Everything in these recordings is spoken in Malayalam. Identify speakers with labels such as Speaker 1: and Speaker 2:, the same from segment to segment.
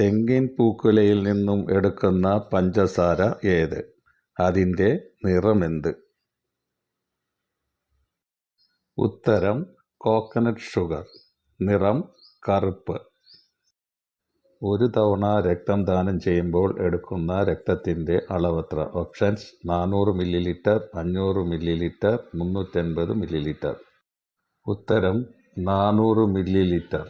Speaker 1: തെങ്ങിൻ പൂക്കുലയിൽ നിന്നും എടുക്കുന്ന പഞ്ചസാര ഏത്? അതിന്റെ നിറമെന്ത്? ഉത്തരം കോക്കനട്ട് ഷുഗർ നിറം കറുപ്പ്. ഒരു തവണ രക്തം ദാനം ചെയ്യുമ്പോൾ എടുക്കുന്ന രക്തത്തിന്റെ അളവത്ര ഓപ്ഷൻസ് നാനൂറ് മില്ലി ലിറ്റർ അഞ്ഞൂറ് മില്ലി ലിറ്റർ മുന്നൂറ്റൻപത് മില്ലി ലിറ്റർ ഉത്തരം നാനൂറ് മില്ലി ലിറ്റർ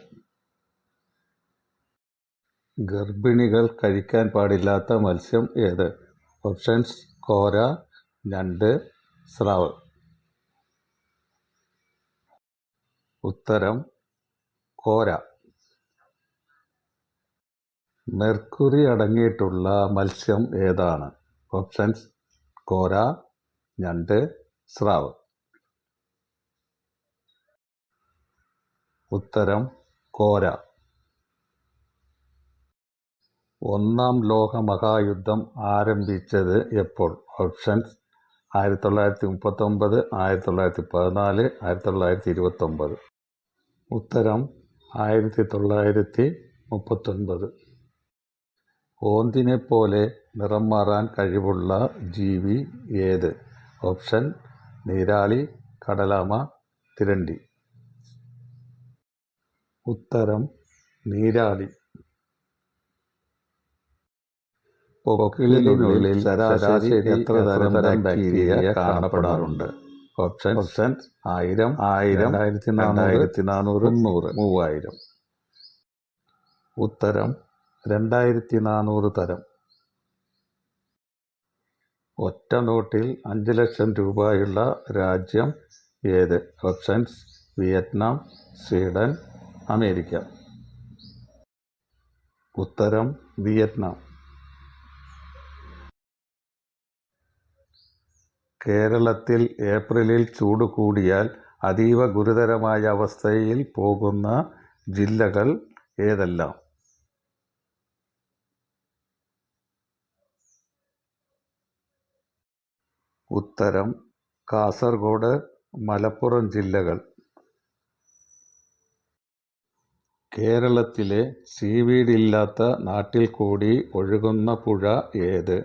Speaker 1: ഗർഭിണികൾ കഴിക്കാൻ പാടില്ലാത്ത മത്സ്യം ഏത്? ഓപ്ഷൻസ് കോര ഞണ്ട് സ്രാവ്. ഉത്തരം കോര. മെർക്കുറി അടങ്ങിയിട്ടുള്ള മത്സ്യം ഏതാണ്? ഓപ്ഷൻസ് കോര ഞണ്ട് സ്രാവ്. ഉത്തരം കോര. ഒന്നാം ലോക മഹായുദ്ധം ആരംഭിച്ചത് എപ്പോൾ? ഓപ്ഷൻസ് ആയിരത്തി തൊള്ളായിരത്തി മുപ്പത്തൊമ്പത് ആയിരത്തി തൊള്ളായിരത്തി പതിനാല് ആയിരത്തി തൊള്ളായിരത്തി ഇരുപത്തൊമ്പത് ഉത്തരം ആയിരത്തി തൊള്ളായിരത്തി മുപ്പത്തൊൻപത് ഓന്തിനെ പോലെ നിറം മാറാൻ കഴിവുള്ള ജീവി ഏത്? ഓപ്ഷൻ നീരാളി കടലാമ തിരണ്ടി. ഉത്തരം നീരാളി. പൊക്കിളിനുള്ളിൽ ശരാശരി എത്ര തരം ബാക്ടീരിയ കാണപ്പെടാറുണ്ട്? ഓപ്ഷൻ ഓപ്ഷൻ ആയിരം ആയിരം ആയിരത്തി നാലായിരത്തി നാനൂറ് നൂറ് മൂവായിരം. ഉത്തരം രണ്ടായിരത്തി നാനൂറ് തരം. ഒറ്റ നോട്ടിൽ അഞ്ച് ലക്ഷം രൂപയുള്ള രാജ്യം ഏത്? Options Vietnam Sweden America. ഉത്തരം വിയറ്റ്നാം. കേരളത്തിൽ ഏപ്രിലിൽ ചൂട് കൂടിയാൽ അതീവ ഗുരുതരമായ അവസ്ഥയിൽ പോകുന്ന ജില്ലകൾ ഏതെല്ലാം? ഉത്തരം കാസർഗോഡ് മലപ്പുറം ജില്ലകൾ. കേരളത്തിലെ സീവീഡില്ലാത്ത നാട്ടിൽ കൂടി ഒഴുകുന്ന പുഴ ഏത്?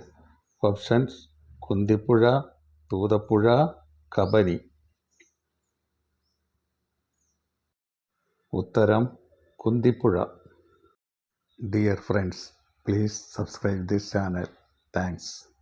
Speaker 1: ഓപ്ഷൻസ് കുന്തിപ്പുഴ തൂതപ്പുഴ കബനി. ഉത്തരം Kunthippuzha. Dear friends please subscribe this channel thanks